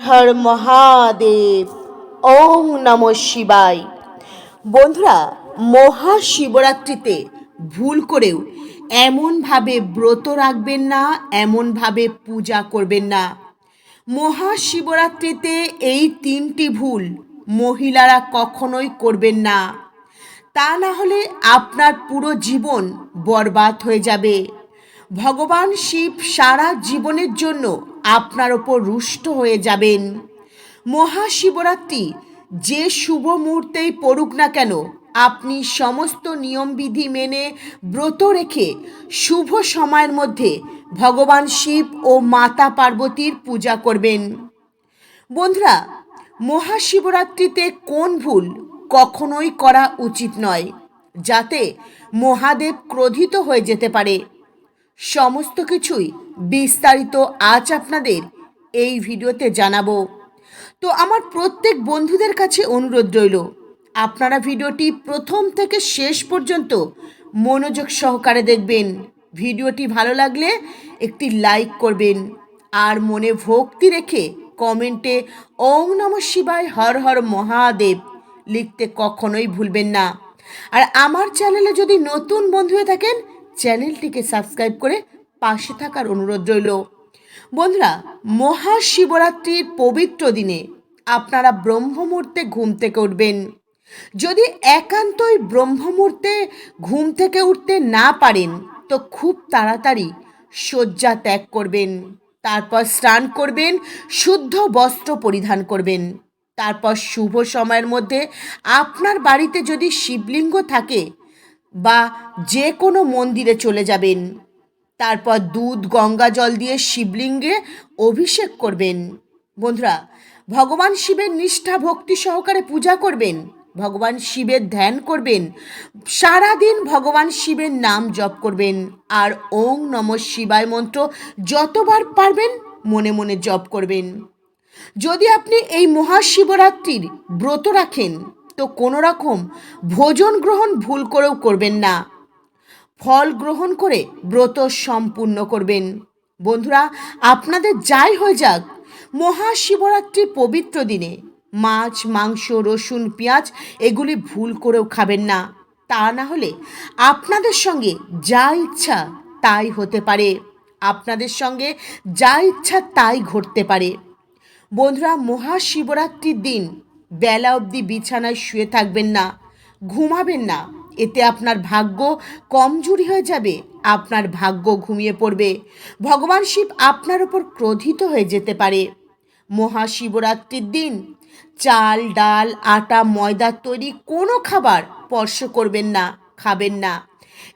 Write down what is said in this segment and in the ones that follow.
হর মহাদেব ওং নম শিবায়। বন্ধুরা, মহাশিবরাত্রিতে ভুল করেও এমনভাবে ব্রত রাখবেন না, এমনভাবে পূজা করবেন না। মহাশিবরাত্রিতে এই তিনটি ভুল মহিলারা কখনোই করবেন না। তা না হলে আপনার পুরো জীবন বরবাদ হয়ে যাবে। ভগবান শিব সারা জীবনের জন্য আপনার ওপর রুষ্ট হয়ে যাবেন। মহাশিবরাত্রি যে শুভ মুহূর্তেই পড়ুক না কেন, আপনি সমস্ত নিয়মবিধি মেনে ব্রত রেখে শুভ সময়ের মধ্যে ভগবান শিব ও মাতা পার্বতীর পূজা করবেন। বন্ধুরা, মহাশিবরাত্রিতে কোন ভুল কখনোই করা উচিত নয়, যাতে মহাদেব ক্রোধিত হয়ে যেতে পারে। সমস্ত কিছুই বিস্তারিত আজ আপনাদের এই ভিডিওতে জানাব। তো আমার প্রত্যেক বন্ধুদের কাছে অনুরোধ রইল, আপনারা ভিডিওটি প্রথম থেকে শেষ পর্যন্ত মনোযোগ সহকারে দেখবেন। ভিডিওটি ভালো লাগলে একটি লাইক করবেন আর মনে ভক্তি রেখে কমেন্টে ওং নম শিবায় হর হর মহাদেব লিখতে কখনোই ভুলবেন না। আর আমার চ্যানেলে যদি নতুন বন্ধু হয়ে থাকেন, চ্যানেলটিকে সাবস্ক্রাইব করে পাশে থাকার অনুরোধ রইল। বন্ধুরা, মহাশিবরাত্রির পবিত্র দিনে আপনারা ব্রহ্মমুহূর্তে ঘুম থেকে উঠবেন। যদি একান্তই ব্রহ্মমুহূর্তে ঘুম থেকে উঠতে না পারেন, তো খুব তাড়াতাড়ি শয্যা ত্যাগ করবেন, তারপর স্নান করবেন, শুদ্ধ বস্ত্র পরিধান করবেন। তারপর শুভ সময়ের মধ্যে আপনার বাড়িতে যদি শিবলিঙ্গ থাকে বা যে কোনো মন্দিরে চলে যাবেন। তারপর দুধ, গঙ্গা জল দিয়ে শিবলিঙ্গে অভিষেক করবেন। বন্ধুরা, ভগবান শিবের নিষ্ঠা, ভক্তি সহকারে পূজা করবেন, ভগবান শিবের ধ্যান করবেন, সারাদিন ভগবান শিবের নাম জপ করবেন, আর ওং নম শিবায় মন্ত্র যতবার পারবেন মনে মনে জপ করবেন। যদি আপনি এই মহাশিবরাত্রির ব্রত রাখেন, তো কোনো রকম ভোজন গ্রহণ ভুল করেও করবেন না। ফল গ্রহণ করে ব্রত সম্পূর্ণ করবেন। বন্ধুরা, আপনাদের যাই হয়ে যাক মহাশিবরাত্রির পবিত্র দিনে মাছ, মাংস, রসুন, পেঁয়াজ এগুলি ভুল করেও খাবেন না। তা না হলে আপনাদের সঙ্গে যা ইচ্ছা তাই হতে পারে। আপনাদের সঙ্গে যা ইচ্ছা তাই ঘটতে পারে। বন্ধুরা, মহাশিবরাত্রির দিন বেলা অবধি বিছানায় শুয়ে থাকবেন না, ঘুমাবেন না। এতে আপনার ভাগ্য কমজোরি হয়ে যাবে, আপনার ভাগ্য ঘুমিয়ে পড়বে। ভগবান শিব আপনার ওপর ক্রোধিত হয়ে যেতে পারে। মহাশিবরাত্রির দিন, চাল, ডাল, আটা ময়দার তৈরি কোনো খাবার স্পর্শ করবেন না, খাবেন না।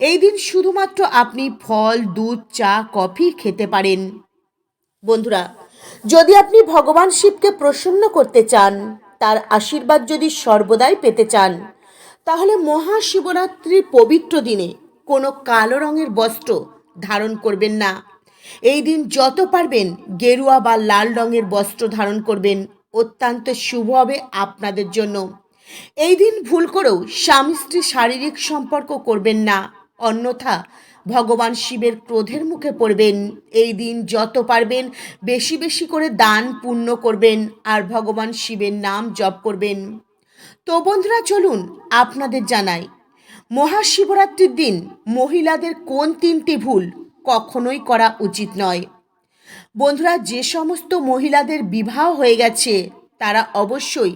এই দিন শুধুমাত্র আপনি ফল, দুধ, চা, কফি খেতে পারেন। বন্ধুরা, যদি আপনি ভগবান শিবকে প্রসন্ন করতে চান, তার আশীর্বাদ যদি সর্বদাই পেতে চান তাহলে মহাশিবরাত্রির পবিত্র দিনে কোনো কালো রঙের বস্ত্র ধারণ করবেন না। এই দিন যত পারবেন গেরুয়া বা লাল রঙের বস্ত্র ধারণ করবেন। অত্যন্ত শুভ হবে আপনাদের জন্য। এই দিন ভুল করেও স্বামী স্ত্রী শারীরিক সম্পর্ক করবেন না। অন্যথা ভগবান শিবের ক্রোধের মুখে পড়বেন। এই দিন যত পারবেন বেশি বেশি করে দান পুণ্য করবেন আর ভগবান শিবের নাম জপ করবেন। তো বন্ধুরা, চলুন আপনাদের জানাই, মহাশিবরাত্রির দিন মহিলাদের কোন তিনটি ভুল কখনোই করা উচিত নয়। বন্ধুরা, যে সমস্ত মহিলাদের বিবাহ হয়ে গেছে, তারা অবশ্যই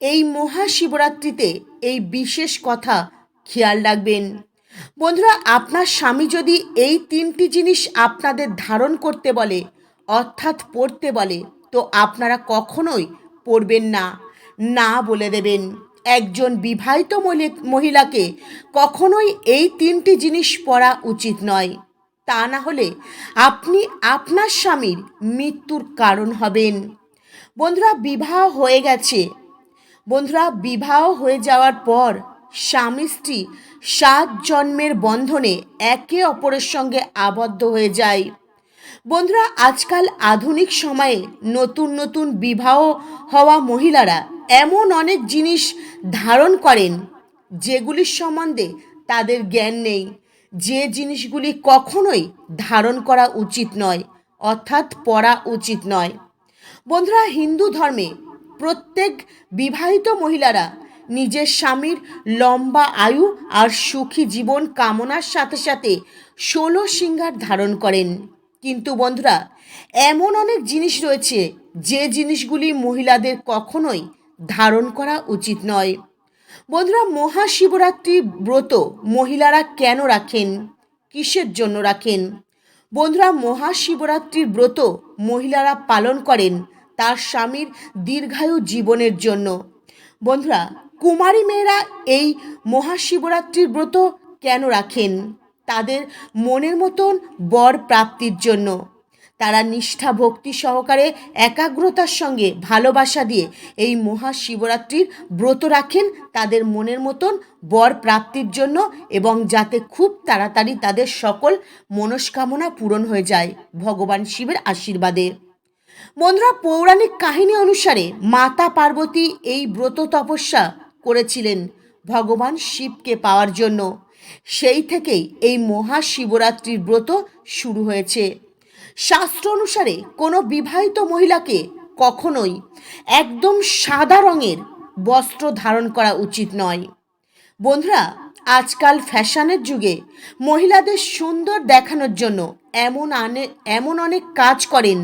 এই মহাশিবরাত্রিতে এই বিশেষ কথা খেয়াল রাখবেন। বন্ধুরা, আপনার স্বামী যদি এই তিনটি জিনিস আপনাদের ধারণ করতে বলে, অর্থাৎ পড়তে বলে, তো আপনারা কখনোই পড়বেন না না বলে দেবেন। একজন বিবাহিত মহিলাকে কখনোই এই তিনটি জিনিস পরা উচিত নয়। তা না হলে আপনি আপনার স্বামীর মৃত্যুর কারণ হবেন। বন্ধুরা, বিবাহ হয়ে গেছে। বন্ধুরা, বিবাহ হয়ে যাওয়ার পর স্বামী স্ত্রী সাত জন্মের বন্ধনে একে অপরের সঙ্গে আবদ্ধ হয়ে যায়। বন্ধুরা, আজকাল আধুনিক সময়ে নতুন নতুন বিবাহ হওয়া মহিলারা এমন অনেক জিনিস ধারণ করেন যেগুলির সম্বন্ধে তাদের জ্ঞান নেই। যে জিনিসগুলি কখনোই ধারণ করা উচিত নয়, অর্থাৎ পড়া উচিত নয়। বন্ধুরা, হিন্দু ধর্মে প্রত্যেক বিবাহিত মহিলারা নিজের স্বামীর লম্বা আয়ু আর সুখী জীবন কামনার সাথে সাথে ষোলো সিঙ্গার ধারণ করেন। কিন্তু বন্ধুরা, এমন অনেক জিনিস রয়েছে যে জিনিসগুলি মহিলাদের কখনোই ধারণ করা উচিত নয়। বন্ধুরা, মহাশিবরাত্রি ব্রত মহিলারা কেন রাখেন? কিসের জন্য রাখেন? বন্ধুরা, মহাশিবরাত্রির ব্রত মহিলারা পালন করেন তার স্বামীর দীর্ঘায়ু জীবনের জন্য। বন্ধুরা, কুমারী মেয়েরা এই মহাশিবরাত্রির ব্রত কেন রাখেন? তাদের মনের মতন বর প্রাপ্তির জন্য। তারা নিষ্ঠা, ভক্তি সহকারে একাগ্রতার সঙ্গে ভালোবাসা দিয়ে এই মহাশিবরাত্রির ব্রত রাখেন তাদের মনের মতন বর প্রাপ্তির জন্য এবং যাতে খুব তাড়াতাড়ি তাদের সকল মনস্কামনা পূরণ হয়ে যায় ভগবান শিবের আশীর্বাদে। বন্ধুরা পৌরাণিক কাহিনী অনুসারে মাতা পার্বতী এই ব্রত তপস্যা করেছিলেন ভগবান শিবকে পাওয়ার জন্য। সেই থেকেই এই মহাশিবরাত্রির ব্রত শুরু হয়েছে। শাস্ত্র অনুসারে কোনো বিবাহিত মহিলাকে কখনোই একদম সাদা রঙের বস্ত্র ধারণ করা উচিত নয়। বন্ধুরা, আজকাল ফ্যাশনের যুগে মহিলাদের সুন্দর দেখানোর জন্য এমন আনে, এমন অনেক কাজ করেন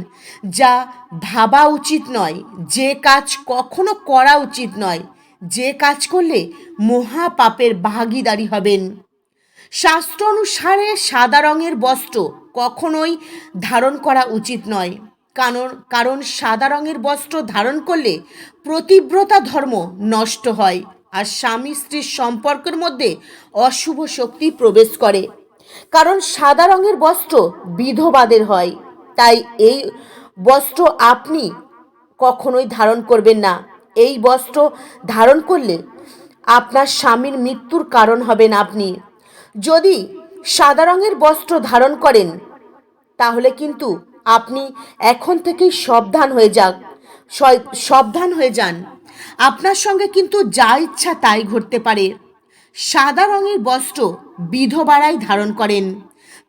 যা ভাবা উচিত নয়, যে কাজ কখনো করা উচিত নয়, যে কাজ করলে মহা পাপের ভাগিদারি হবেন। শাস্ত্র অনুসারে সাদা রঙের বস্ত্র কখনোই ধারণ করা উচিত নয়। কারণ কারণ সাদা রঙের বস্ত্র ধারণ করলে প্রতিব্রতা ধর্ম নষ্ট হয় আর স্বামী স্ত্রীর সম্পর্কের মধ্যে অশুভ শক্তি প্রবেশ করে। কারণ সাদা রঙের বস্ত্র বিধবাদের হয়, তাই এই বস্ত্র আপনি কখনোই ধারণ করবেন না। এই বস্ত্র ধারণ করলে আপনার স্বামীর মৃত্যুর কারণ হবেন আপনি। যদি সাদা রঙের বস্ত্র ধারণ করেন, তাহলে কিন্তু আপনি এখন থেকেই সাবধান হয়ে যাক। সাবধান হয়ে যান। আপনার সঙ্গে কিন্তু যা ইচ্ছা তাই ঘটতে পারে। সাদা রঙের বস্ত্র বিধবারাই ধারণ করেন।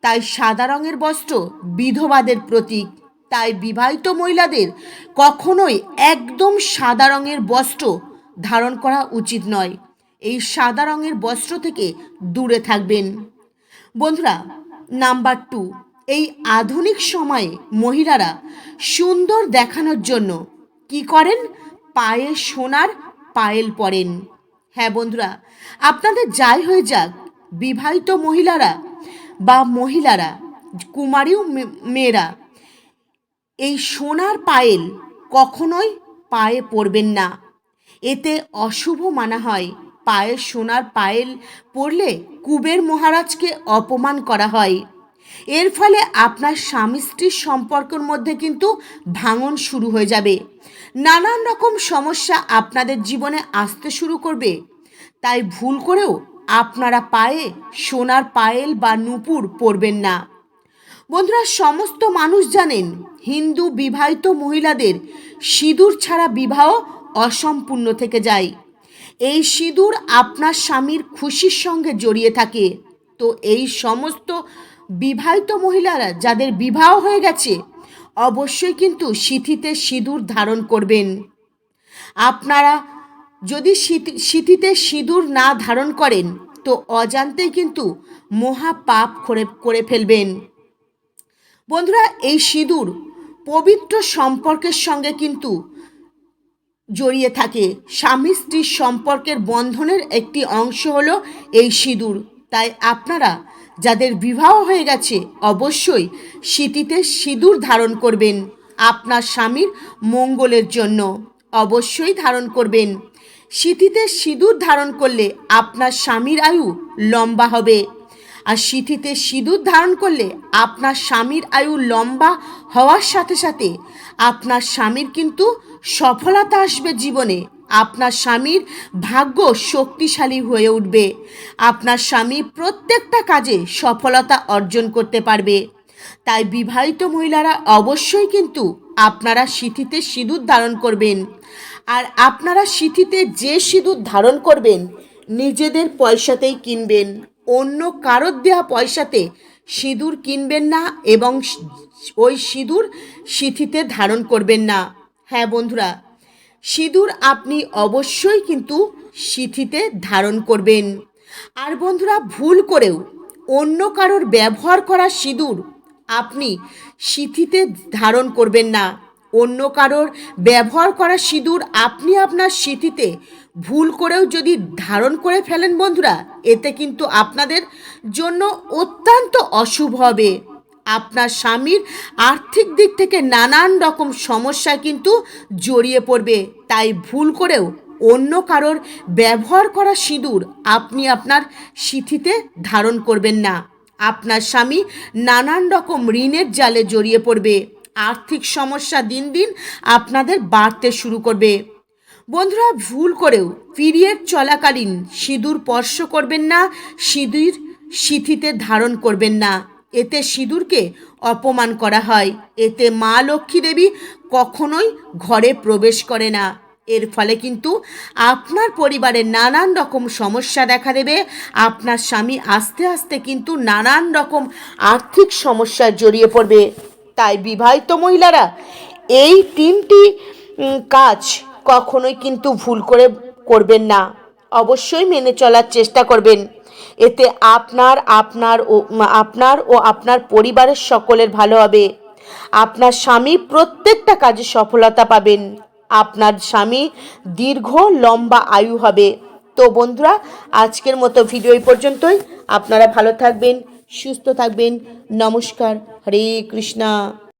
তাই সাদা রঙের বস্ত্র বিধবাদের প্রতীক। তাই বিবাহিত মহিলাদের কখনোই একদম সাদা রঙের বস্ত্র ধারণ করা উচিত নয়। এই সাদা রঙের বস্ত্র থেকে দূরে থাকবেন। বন্ধুরা, নাম্বার টু, এই আধুনিক সময়ে মহিলারা সুন্দর দেখানোর জন্য কি করেন? পায়ে সোনার পায়েল পরেন। হ্যাঁ বন্ধুরা, আপনাদের যাই হয়ে যাক, বিবাহিত মহিলারা বা মহিলারা, কুমারীও মেয়েরা, এই সোনার পায়েল কখনোই পায়ে পরবেন না। এতে অশুভ মানা হয়। পায়ে সোনার পায়েল পরলে কুবের মহারাজকে অপমান করা হয়। এর ফলে আপনার স্বামী স্ত্রীর সম্পর্কের মধ্যে কিন্তু ভাঙন শুরু হয়ে যাবে। নানান রকম সমস্যা আপনাদের জীবনে আসতে শুরু করবে। তাই ভুল করেও আপনারা পায়ে সোনার পায়েল বা নুপুর পরবেন না। বন্ধুরা, সমস্ত মানুষ জানেন, হিন্দু বিবাহিত মহিলাদের সিঁদুর ছাড়া বিবাহ অসম্পূর্ণ থেকে যায়। এই সিঁদুর আপনার স্বামীর খুশির সঙ্গে জড়িয়ে থাকে। তো এই সমস্ত বিবাহিত মহিলারা যাদের বিবাহ হয়ে গেছে, অবশ্যই কিন্তু সিথিতে সিঁদুর ধারণ করবেন। আপনারা যদি সিথি- সিথিতে সিঁদুর না ধারণ করেন, তো অজান্তেই কিন্তু মহা পাপ করে করে ফেলবেন। বন্ধুরা, এই সিঁদুর পবিত্র সম্পর্কের সঙ্গে কিন্তু জড়িয়ে থাকে। স্বামী স্ত্রীর সম্পর্কের বন্ধনের একটি অংশ হলো এই সিঁদুর। তাই আপনারা যাদের বিবাহ হয়ে গেছে, অবশ্যই স্মৃতিতে সিঁদুর ধারণ করবেন আপনার স্বামীর মঙ্গলের জন্য। অবশ্যই ধারণ করবেন। স্মৃতিতে সিঁদুর ধারণ করলে আপনার স্বামীর আয়ু লম্বা হবে। আর সিঁথিতে সিঁদুর ধারণ করলে আপনার স্বামীর আয়ু লম্বা হওয়ার সাথে সাথে আপনার স্বামীর কিন্তু সফলতা আসবে জীবনে। আপনার স্বামীর ভাগ্য শক্তিশালী হয়ে উঠবে। আপনার স্বামী প্রত্যেকটা কাজে সফলতা অর্জন করতে পারবে। তাই বিবাহিত মহিলারা অবশ্যই কিন্তু আপনারা সিঁথিতে সিঁদুর ধারণ করবেন। আর আপনারা সিঁথিতে যে সিঁদুর ধারণ করবেন, নিজেদের পয়সাতেই কিনবেন। অন্য কারোর দেওয়া পয়সাতে সিঁদুর কিনবেন না এবং ওই সিঁদুর সিঁথিতে ধারণ করবেন না। হ্যাঁ বন্ধুরা, সিঁদুর আপনি অবশ্যই কিন্তু সিথিতে ধারণ করবেন। আর বন্ধুরা, ভুল করেও অন্য কারোর ব্যবহার করা সিঁদুর আপনি সিথিতে ধারণ করবেন না। অন্য কারোর ব্যবহার করা সিঁদুর আপনি আপনার সিথিতে ভুল করেও যদি ধারণ করে ফেলেন বন্ধুরা, এতে কিন্তু আপনাদের জন্য অত্যন্ত অশুভ হবে। আপনার স্বামীর আর্থিক দিক থেকে নানান রকম সমস্যা কিন্তু জড়িয়ে পড়বে। তাই ভুল করেও অন্য কারোর ব্যবহার করা সিঁদুর আপনি আপনার সিথিতে ধারণ করবেন না। আপনার স্বামী নানান রকম ঋণের জালে জড়িয়ে পড়বে। আর্থিক সমস্যা দিন দিন আপনাদের বাড়তে শুরু করবে। বন্ধুরা, ভুল করেও পিরিয়ড চলাকালীন সিঁদুর স্পর্শ করবেন না, সিঁদুর সিথিতে ধারণ করবেন না। এতে সিঁদুরকে অপমান করা হয়। এতে মা লক্ষ্মী দেবী কখনোই ঘরে প্রবেশ করে না। এর ফলে কিন্তু আপনার পরিবারে নানান রকম সমস্যা দেখা দেবে। আপনার স্বামী আস্তে আস্তে কিন্তু নানান রকম আর্থিক সমস্যায় জড়িয়ে পড়বে। তাই বিবাহিত মহিলারা এই তিনটি কাজ কখনোই কিন্তু ভুল করে করবেন না। অবশ্যই মেনে চলার চেষ্টা করবেন। এতে আপনার আপনার ও আপনার ও আপনার পরিবারের সকলের ভালো হবে। আপনার স্বামী প্রত্যেকটা কাজে সফলতা পাবেন। আপনার স্বামী দীর্ঘ, লম্বা আয়ু হবে। তো বন্ধুরা, আজকের মতো ভিডিও এই পর্যন্তই। আপনারা ভালো থাকবেন, সুস্থ থাকবেন। নমস্কার। হরে কৃষ্ণা।